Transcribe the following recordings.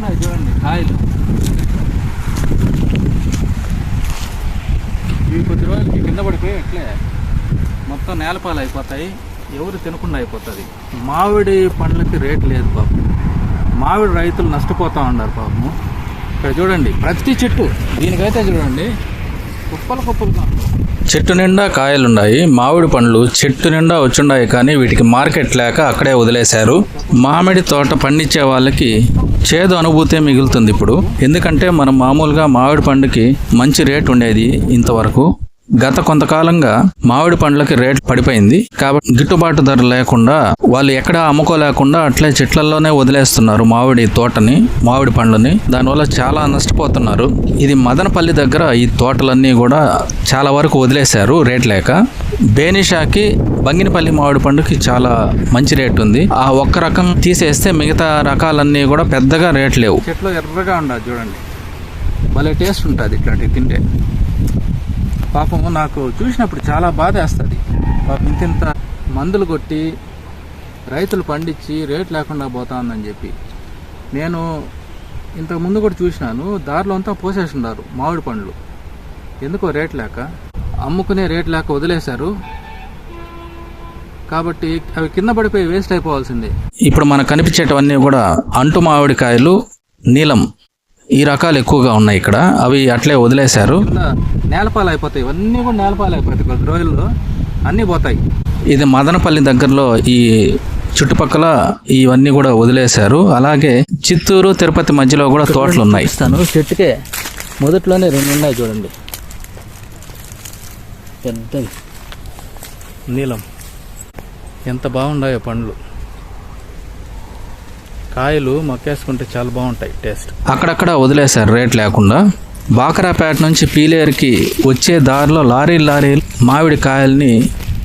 ఉన్నాయి చూడండి కాయలు. ఇవి కొద్ది రోజులకి కింద పడిపోయి ఎట్లే మొత్తం నేలపాలు అయిపోతాయి. ఎవరు తినకుండా అయిపోతుంది. మామిడి పండ్లకి రేట్ లేదు పాపం మామిడి రైతులు నష్టపోతూ ఉన్నారు పాపము ఇక్కడ చూడండి ప్రతి చెట్టు దీనికైతే చూడండి కుప్పలు కుప్పలుగా చెట్టు నిండా కాయలున్నాయి. మామిడి పండ్లు చెట్టు నిండా వచ్చున్నాయి కానీ వీటికి మార్కెట్ లేక అక్కడే వదిలేశారు. మామిడి తోట పండించే వాళ్ళకి చేదు అనుభూతే మిగులుతుంది ఇప్పుడు. ఎందుకంటే మనం మామూలుగా మామిడి పండుకి మంచి రేట్ ఉండేది ఇంతవరకు. గత కొంతకాలంగా మామిడి పండ్లకి రేట్ పడిపోయింది. కాబట్టి గిట్టుబాటు ధర లేకుండా వాళ్ళు ఎక్కడ అమ్ముకోలేకుండా అట్లే చెట్లలోనే వదిలేస్తున్నారు మామిడి తోటని మామిడి పండ్లని. దానివల్ల చాలా నష్టపోతున్నారు. ఇది మదనపల్లి దగ్గర ఈ తోటలన్నీ కూడా చాలా వరకు వదిలేశారు రేట్ లేక. బేనిషాకి బంగినపల్లి మామిడి పండుకి చాలా మంచి రేట్ ఉంది. ఆ ఒక్క రకం తీసేస్తే మిగతా రకాలన్నీ కూడా పెద్దగా రేట్ లేవు. చెట్లు ఎర్రగా ఉండదు చూడండి. భలే టేస్ట్ ఉంటుంది ఇట్లాంటివి తింటే. పాపం నాకు చూసినప్పుడు చాలా బాధ వేస్తుంది పాపం ఇంతింత మందులు కొట్టి రైతులు పండించి రేట్ లేకుండా పోతా ఉందని చెప్పి. నేను ఇంతకు ముందు కూడా చూసినాను దారిలో అంతా పోసేస్తున్నారు మామిడి పండ్లు. ఎందుకో రేట్ లేక? అమ్ముకునే రేట్ లేక వదిలేశారు. కాబట్టి అవి కింద పడిపోయి వేస్ట్ అయిపోవాల్సిందే. ఇప్పుడు మనకు కనిపించేటవన్నీ కూడా అంటు మామిడికాయలు నీలం. ఈ రకాలు ఎక్కువగా ఉన్నాయి ఇక్కడ. అవి అట్లే వదిలేశారు. నేలపాలు అయిపోతాయి ఇవన్నీ కూడా నేలపాలు అయిపోతాయి కొద్ది రోజుల్లో. అన్నీ పోతాయి. ఇది మదనపల్లి దగ్గరలో ఈ చుట్టుపక్కల ఇవన్నీ కూడా వదిలేశారు. అలాగే చిత్తూరు తిరుపతి మధ్యలో కూడా తోటలు ఉన్నాయి. చెట్టుకే మొదట్లోనే రెండు ఉన్నాయి చూడండి. పెద్దవి. నీలం. ఎంత బాగున్నాయో పండ్లు. కాయలు మొక్కేసుకుంటే చాలా బాగుంటాయి టేస్ట్. అక్కడక్కడ వదిలేశారు రేట్ లేకుండా. బాకరాపేట నుంచి పీలేరుకి వచ్చే దారిలో లారీ లారీ మామిడి కాయల్ని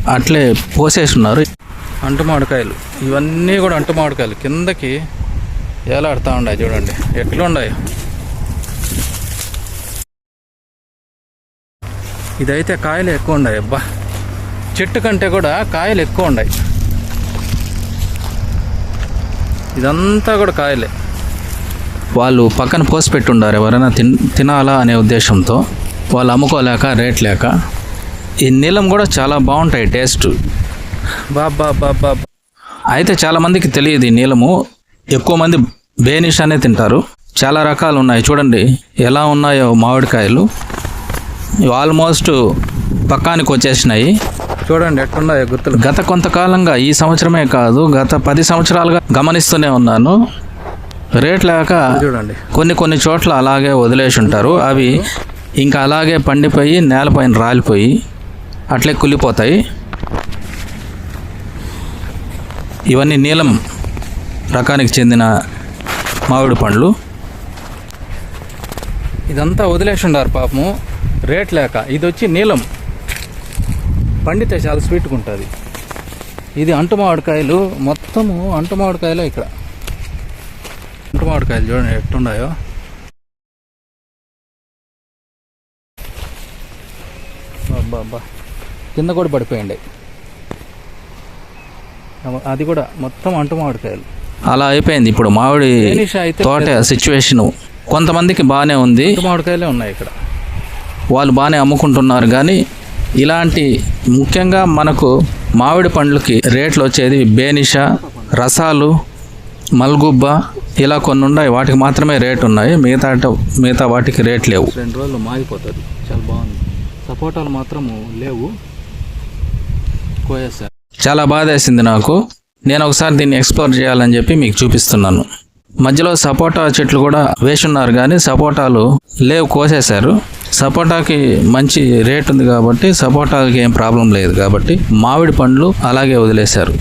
అట్లే పోసేస్తున్నారు. అంటు మామిడికాయలు. ఇవన్నీ కూడా అంటు మామిడికాయలు. కిందకి ఏలాడుతూ ఉన్నాయి చూడండి. ఎట్లా ఉన్నాయి? ఇదైతే కాయలు ఎక్కువ ఉన్నాయి అబ్బా. చెట్టు కంటే కూడా కాయలు ఎక్కువ ఉన్నాయి. ఇదంతా కూడా కాయలే. వాళ్ళు పక్కన పోసి పెట్టుండారు ఎవరైనా తిన్ తినాలా అనే ఉద్దేశంతో. వాళ్ళు అమ్ముకోలేక రేట్ లేక. ఈ నీలం కూడా చాలా బాగుంటాయి టేస్ట్. బాబా బాబా. అయితే చాలామందికి తెలియదు ఈ నీలము. ఎక్కువ మంది బేనిష్ అనే తింటారు. చాలా రకాలు ఉన్నాయి. చూడండి ఎలా ఉన్నాయో మామిడికాయలు. ఆల్మోస్ట్ పక్కానికి వచ్చేసినాయి. చూడండి ఎట్లున్నాయో గుర్తులు. గత కొంతకాలంగా ఈ సంవత్సరమే కాదు గత పది సంవత్సరాలుగా గమనిస్తూనే ఉన్నాను. రేట్ లేక చూడండి. కొన్ని కొన్ని చోట్ల అలాగే వదిలేసి ఉంటారు. అవి ఇంకా అలాగే పండిపోయి నేలపైన రాలిపోయి అట్లే కుళ్ళిపోతాయి. ఇవన్నీ నీలం రకానికి చెందిన మామిడి పండ్లు. ఇదంతా వదిలేసి ఉండారు పాపము. రేట్ లేక ఇది వచ్చి నీలం. పండితే చాలా స్వీట్గా ఉంటుంది. ఇది అంటు మామిడికాయలు మొత్తము అంటు మామిడికాయలే ఇక్కడ. అంటు మామిడికాయలు చూడండి ఎట్టున్నాయో అబ్బా అబ్బా కింద కూడా పడిపోయండి. అది కూడా మొత్తం అంటు మామిడికాయలు. అలా అయిపోయింది ఇప్పుడు మామిడి తోట సిచ్యువేషన్ కొంతమందికి బాగానే ఉంది. మామిడికాయలే ఉన్నాయి ఇక్కడ. వాళ్ళు బాగానే అమ్ముకుంటున్నారు కానీ ఇలాంటి ముఖ్యంగా మనకు మామిడి పండ్లకి రేట్లు వచ్చేది బేనిష రసాలు మల్గుబ్బ ఇలా కొన్ని ఉన్నాయి. వాటికి మాత్రమే రేట్ ఉన్నాయి. మిగతా మిగతా వాటికి రేట్ లేవు. రెండు రోజులు మాగిపోతుంది. చాలా బాగుంది. సపోటాలు మాత్రము లేవు. కోయేసారు చాలా బాధ వేసింది నాకు. నేను ఒకసారి దీన్ని ఎక్స్ప్లోర్ చేయాలని చెప్పి మీకు చూపిస్తున్నాను. మధ్యలో సపోటా చెట్లు కూడా వేసున్నారు కానీ సపోటాలు లేవు కోసేశారు. సపోటాకి మంచి రేట్ ఉంది కాబట్టి సపోటాకి ఏం ప్రాబ్లం లేదు కాబట్టి మామిడి పండ్లు అలాగే వదిలేశారు.